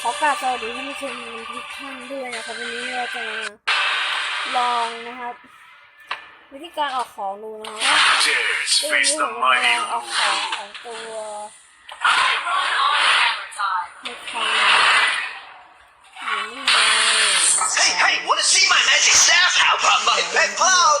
ขอกราบสวัสดีท่านผู้ชมทุกท่านด้วยนะครับวันนี้เราจะมาลองนะครับ วิธีการออกของดูนะครับว่า Dares ตัวนี้ face ผ the มจะล mighty องเอาของ Lulu. ของตัว Hammer time. ในคอมอยู่นี่เลย Hey, hey, wanna see my magic staff? How about my pet cloud?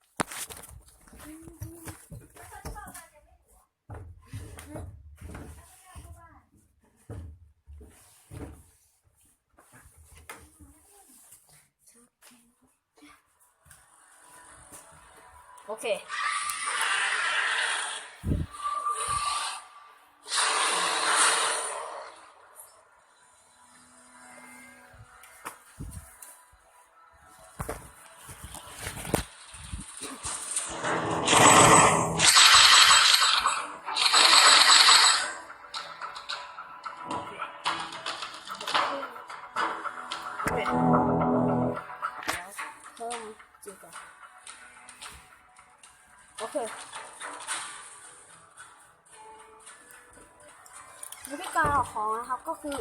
โอเคเพิ่มจี โอเควิธีการออกของนะครับก็คือ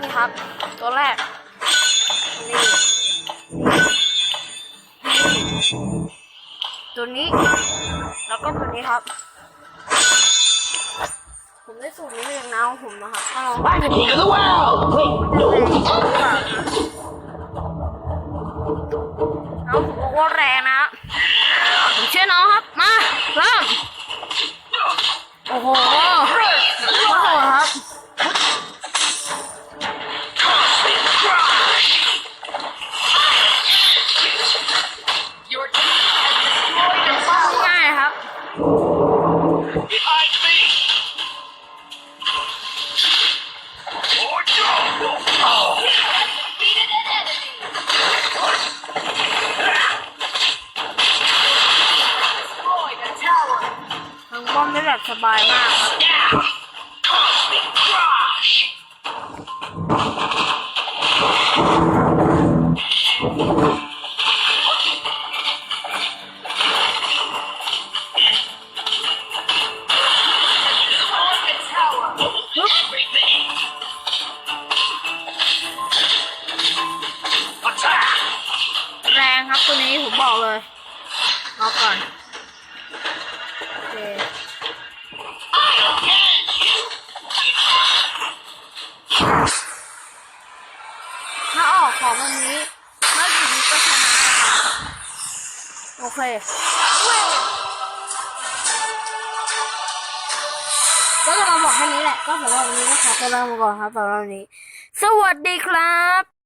นี่ครับ ตัวแรกนี่ตัวนี้ แล้วก็ตัวนี้ครับ ผมได้สูตรนี้มาจากน้าของผมนะครับก็ลอง I'm the king of the world! Wait, น้องผมบอกว่าแรง สบายมากครับแรงครับตัวนี้ผมบอกเลยเอาก่อน ของวันนี้เมื่อกี้นี้ก็ชนะนะครับโอเคก็จะมาบอกแค่นี้แหละ ก็สำหรับวันนี้ก็ขอตัวลาไปก่อนครับสำหรับวันนี้ สวัสดีครับ